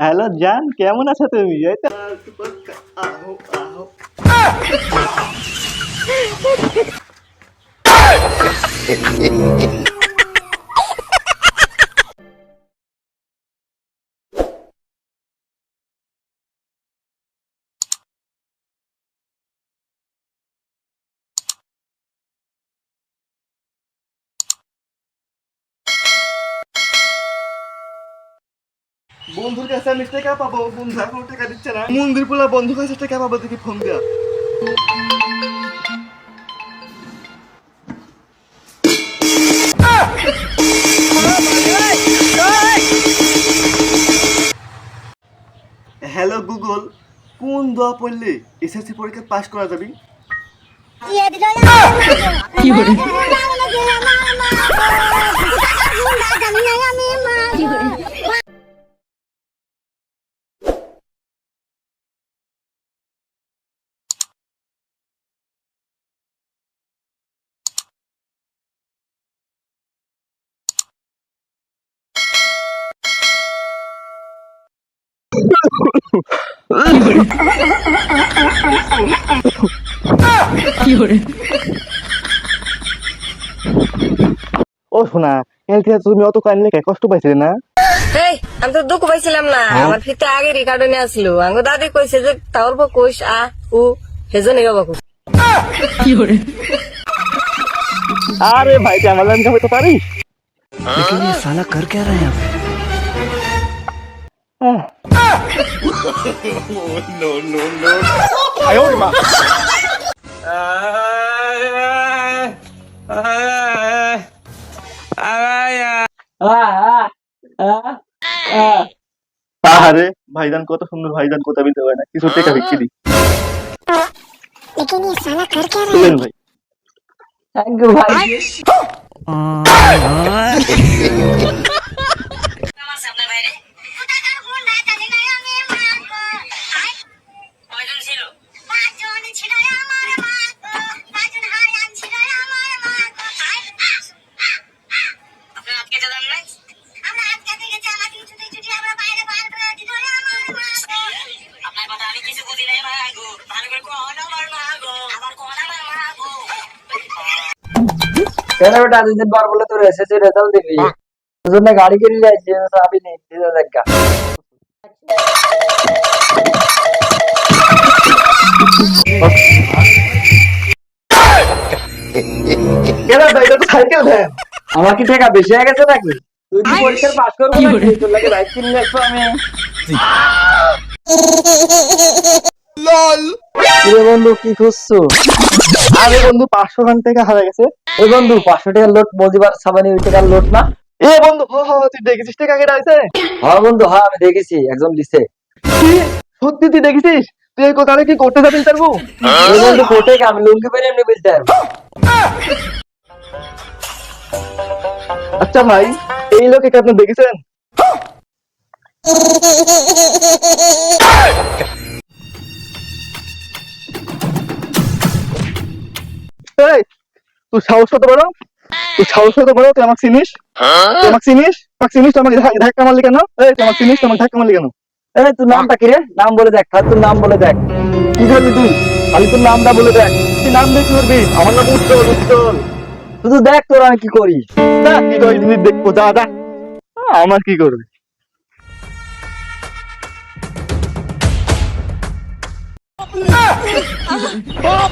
Hello জান কেমন আছো তুমি? এই বন্ধুর কাছে আমি টাকা পাবো বন্ধু এখন টাকা দিচ্ছে না। মন্দির পোলা বন্ধুর কাছে টাকা পাবো দেখি ফোন দেওয়া হ্যালো গুগল কোন দোয়া পড়লে এসএসসি পরীক্ষা পাস করা যাবে? কি ও শোনা এলকে তুমি অত কান্নে কে কষ্ট পাইছিলে না এই আমি তো দুঃখ পাইছিলাম না আমার ফিতে আগে রেকর্ড নিয়ে আসলো আঙ্গ দাদি কইছে যে তাওর পর কইস আ উ সেজন্য বাবু কি করে আরে ভাই তুই আমার লাইন খাবে তো পারিস लेकिन ये साला कर क्या रहा है यहाँ पे আহ। আরে ভাইজান কত সুন্দর ভাইজান কথা বলতে পারে না কিছু টেকা ভিক্ষি দি लेकिन ये साला कर क्या रहा है দিলেন ভাই কেন বেটা দুদিন পর বলে তোর এসএসসি রেজাল্ট দিবি। তোর জন্য গাড়ি কিনে যাইছি চাবি নেই দেখা আমার কি টাকা বেশি হয়ে গেছে নাকি? তুই কি পরীক্ষার পাস করব? তোর লাগে বাইক কিনে আসব আমি। কিরে বন্ধু কি খুঁজছো? আরে বন্ধু পাঁচশো খান টাকা হারা গেছে। ওই বন্ধু পাঁচশো টাকার লোট মজিবার সাবানি ওই টাকার লোট না? এ বন্ধু হ হ তুই দেখেছিস টাকা কেটে আছে হ্যাঁ বন্ধু হ্যাঁ আমি দেখেছি একজন কি? সত্যি তুই দেখেছিস? তুই এই কোথায় কি করতে যাবি পারব ওই বন্ধু কোটে আমি লুঙ্গি পরে এমনি বলতে আচ্ছা ভাই এই লোক একে আপনি দেখেছেন? এই, তুই সাহস কত বড়? তুই সাহস কত বড়? তুই আমাকে চিনিস? তুই আমাকে চিনিস? আমাকে চিনিস? আমাকে ধাক্কা মারলি কেন? এই তুই আমাকে চিনিস? আমাকে ধাক্কা মারলি কেন? এই তোর নামটা কি রে? নাম বলে দেখ তোর নাম বলে দেখ। কি করলি তুই? খালি তোর নামটা বলে দেখ। তুই নাম দেখতে করবি? আমার নাম উজ্জ্বল উজ্জ্বল। শুধু দেখ তোর আমি কি করি। যা, কি করে দেখব যা আমার কি করবে? 啊！啊！